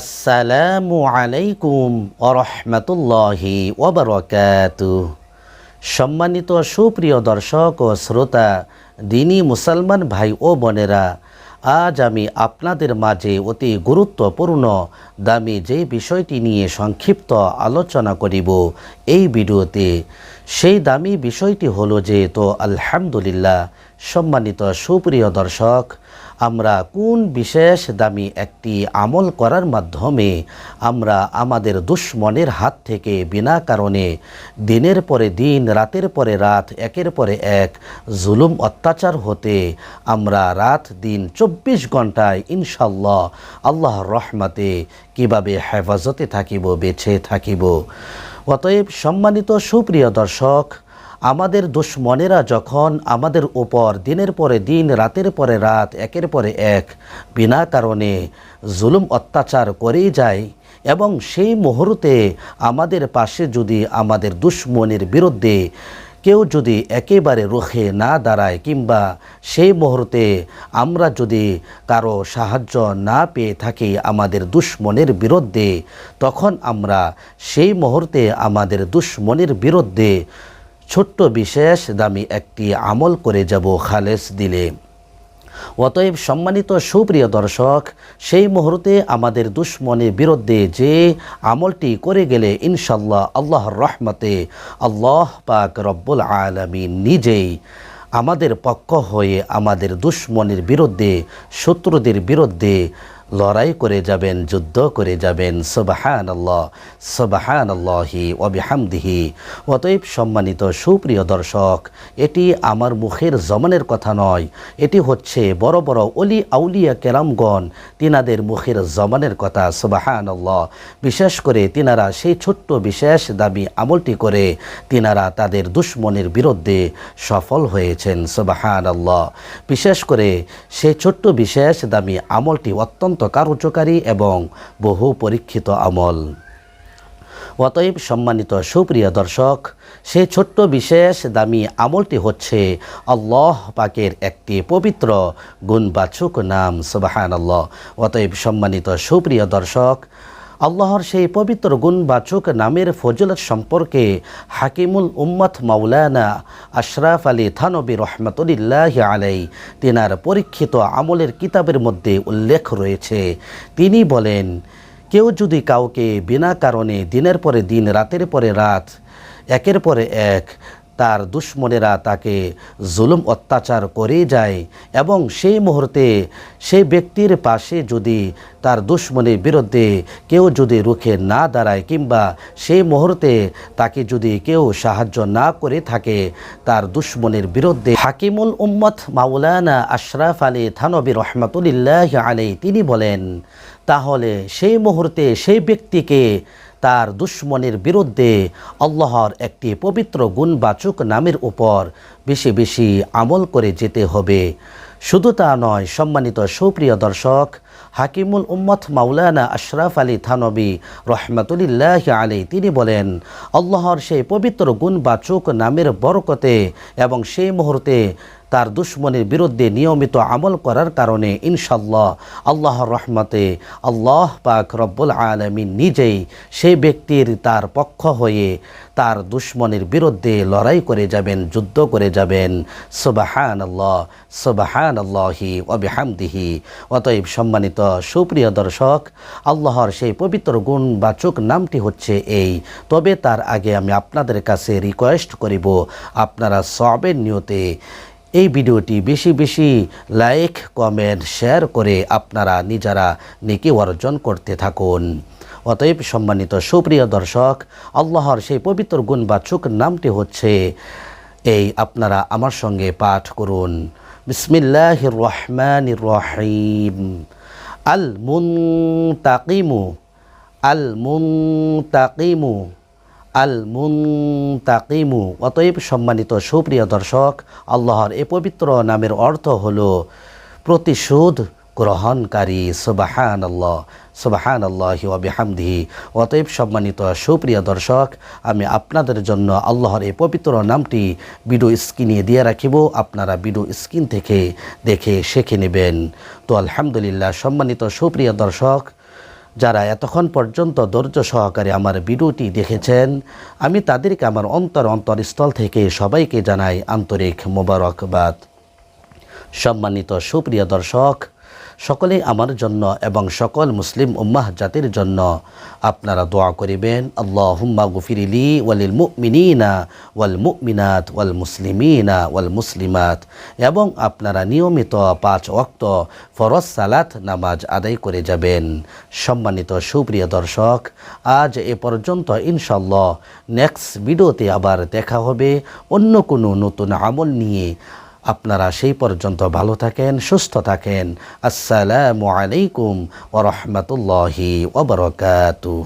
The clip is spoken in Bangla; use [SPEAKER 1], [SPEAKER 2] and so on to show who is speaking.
[SPEAKER 1] আসসালামু আলাইকুম ওরহমতুল্লাহি ওবরকাতু সম্মানিত সুপ্রিয় দর্শক ও শ্রোতা, দিনী মুসলমান ভাই ও বোনেরা, আজ আমি আপনাদের মাঝে অতি গুরুত্বপূর্ণ, দামি যে বিষয়টি নিয়ে সংক্ষিপ্ত আলোচনা করিব, এই ভিডিওতে সেই দামি বিষয়টি হলো যে, তো আলহামদুলিল্লাহ, সম্মানিত সুপ্রিয় দর্শক, আমরা কোন বিশেষ দামি একটি আমল করার মাধ্যমে আমরা আমাদের দুশ্মনের হাত থেকে বিনা কারণে দিনের পরে দিন, রাতের পরে রাত, একের পরে এক জুলুম, অত্যাচার হতে আমরা রাত দিন চব্বিশ ঘন্টায় ইনশাল্লাহ আল্লাহর রহমাতে কীভাবে হেফাজতে থাকিব বেছে থাকিব। অতএব সম্মানিত সুপ্রিয় দর্শক, আমাদের দুশ্মনেরা যখন আমাদের উপর দিনের পরে দিন, রাতের পরে রাত, একের পরে এক, বিনা কারণে জুলুম অত্যাচার করেই যায় এবং সেই মুহূর্তে আমাদের পাশে যদি আমাদের দুশ্মনের বিরুদ্ধে কেউ যদি একেবারে রুখে না দাঁড়ায় কিংবা সেই মুহূর্তে আমরা যদি কারও সাহায্য না পেয়ে থাকি আমাদের দুশ্মনের বিরুদ্ধে, তখন আমরা সেই মুহূর্তে আমাদের দুশ্মনের বিরুদ্ধে ছোট্ট বিশেষ দামি একটি আমল করে যাব খালেস দিলে। অতএব সম্মানিত সুপ্রিয় দর্শক, সেই মুহূর্তে আমাদের দুশ্মনের বিরুদ্ধে যে আমলটি করে গেলে ইনশাল্লাহ আল্লাহর রহমতে আল্লাহ পাক রব্বুল আলমী নিজেই আমাদের পক্ষ হয়ে আমাদের দুশ্মনের বিরুদ্ধে, শত্রুদের বিরুদ্ধে লড়াই করে যাবেন, যুদ্ধ করে যাবেন। সবাহান আল্লাহ সবাহান আল্লাহি অবিহামদিহি অতএব সম্মানিত সুপ্রিয় দর্শক, এটি আমার মুখের জমানের কথা নয়। এটি হচ্ছে বড় বড় অলি আউলিয়া কেরামগণ তিনাদের মুখের জমানের কথা সবাহান আল্লাহ বিশেষ করে তিনারা সেই ছোট্ট বিশেষ দাবি আমলটি করে তিনারা তাদের দুশ্মনের বিরুদ্ধে সফল হয়েছেন সবাহান আল্লাহ বিশেষ করে সেই ছোট্ট বিশেষ দামি আমলটি অত্যন্ত কার্যকারী এবং বহু পরীক্ষিত আমল। অতএব সম্মানিত সুপ্রিয় দর্শক, সে ছোট্ট বিশেষ দামি আমলটি হচ্ছে আল্লাহ পাকের একটি পবিত্র গুণবাচক নাম সুবাহান আল্লাহ অতএব সম্মানিত সুপ্রিয় দর্শক আল্লাহর সেই পবিত্র গুণবাচক নামের ফজলত সম্পর্কে হাকিমুল উম্মত মাওলানা আশরাফ আলী থানবী রহমতুল্লাহ আলাই তিনার পরীক্ষিত আমলের কিতাবের মধ্যে উল্লেখ রয়েছে। তিনি বলেন, কেউ যদি কাউকে বিনা কারণে দিনের পরে দিন, রাতের পরে রাত, একের পরে এক তার দুশ্মনেরা তাকে জুলুম অত্যাচার করে যায় এবং সেই মুহূর্তে সেই ব্যক্তির পাশে যদি তার দুশ্মনের বিরুদ্ধে কেউ যদি রুখে না দাঁড়ায় কিংবা সেই মুহূর্তে তাকে যদি কেউ সাহায্য না করে থাকে, তার দুশ্মনের বিরুদ্ধে হাকিমুল উম্মত মাওলানা আশরাফ আলী থানবী রহমতুল্লাহ আলী তিনি বলেন, তাহলে সেই মুহূর্তে সেই ব্যক্তিকে তার দুশ্মনের বিরুদ্ধে আল্লাহর একটি পবিত্র গুণবাচক নামের উপর বেশি বেশি আমল করে যেতে হবে। শুধু তা নয়, সম্মানিত সুপ্রিয় দর্শক, হাকিমুল উম্মত মাওলানা আশরাফ আলী থানবী রহমতুল্লাহ আলী তিনি বলেন, আল্লাহর সেই পবিত্র গুণবাচক নামের বরকতে এবং সেই মুহূর্তে তার দুশ্মনের বিরুদ্ধে নিয়মিত আমল করার কারণে ইনশাল্লাহ আল্লাহর রহমতে আল্লাহ পাক রব্বুল আলমিন নিজেই সেই ব্যক্তির তার পক্ষ হয়ে তার দুশ্মনের বিরুদ্ধে লড়াই করে যাবেন, যুদ্ধ করে যাবেন। সুবাহান আল্লাহ সুবাহান আল্লাহি অবিহামদিহি অতএব সম্মানিত, সুপ্রিয় দর্শক, আল্লাহর সেই পবিত্র গুণ গুণবাচক নামটি হচ্ছে এই। তবে তার আগে আমি আপনাদের কাছে রিকোয়েস্ট করিব, আপনারা সবের নিয়তে এই ভিডিওটি বেশি বেশি লাইক, কমেন্ট, শেয়ার করে আপনারা নিজেরা নেকি অর্জন করতে থাকুন। অতএব সম্মানিত সুপ্রিয় দর্শক, আল্লাহর সেই পবিত্র গুণ গুণবাচক নামটি হচ্ছে, এই আপনারা আমার সঙ্গে পাঠ করুন। বিসমিল্লাহ রহমান রহিম। আল মুনতাকিমু আল মুনতাকিমু আল মুনতাকিমু অতএব সম্মানিত, সুপ্রিয় দর্শক, আল্লাহর এ পবিত্র নামের অর্থ হল প্রতিশোধ গ্রহণকারী। সুবাহান আল্লাহ সুবাহান আল্লাহ ওবিহামদিহি অতএব সম্মানিত, সুপ্রিয় দর্শক, আমি আপনাদের জন্য আল্লাহর এই পবিত্র নামটি ভিডিও স্ক্রিনে দিয়ে রাখিব। আপনারা ভিডিও স্ক্রিন থেকে দেখে, শিখে নেবেন। তো আলহামদুলিল্লাহ, সম্মানিত, সুপ্রিয় দর্শক যারা এতক্ষণ পর্যন্ত ধৈর্য সহকারে আমার ভিডিওটি দেখেছেন, আমি তাদেরকে আমার অন্তর অন্তরস্থল থেকে সবাইকে জানাই আন্তরিক মোবারকবাদ। সম্মানিত সুপ্রিয় দর্শক সকলেই আমার জন্য এবং সকল মুসলিম উম্মাহ জাতির জন্য। আপনারা দোয়া করিবেন আল্লাহ হুম্মা গুফিরিলি ওয়ালিল মুমিনিনা ওয়াল মুমিনাত ওয়াল মুসলিমিনা ওয়াল মুসলিমাত। এবং আপনারা নিয়মিত পাঁচ ওয়াক্ত ফরজ সালাত নামাজ আদায় করে যাবেন। সম্মানিত সুপ্রিয় দর্শক, আজ এ পর্যন্ত ইনশাল্লাহ নেক্সট ভিডিওতে আবার দেখা হবে অন্য কোনো নতুন আমল নিয়ে। আপনারা সেই পর্যন্ত ভালো থাকেন সুস্থ থাকেন। আসসালামু আলাইকুম ওরহমতুল্লাহি ওবরকাতুহ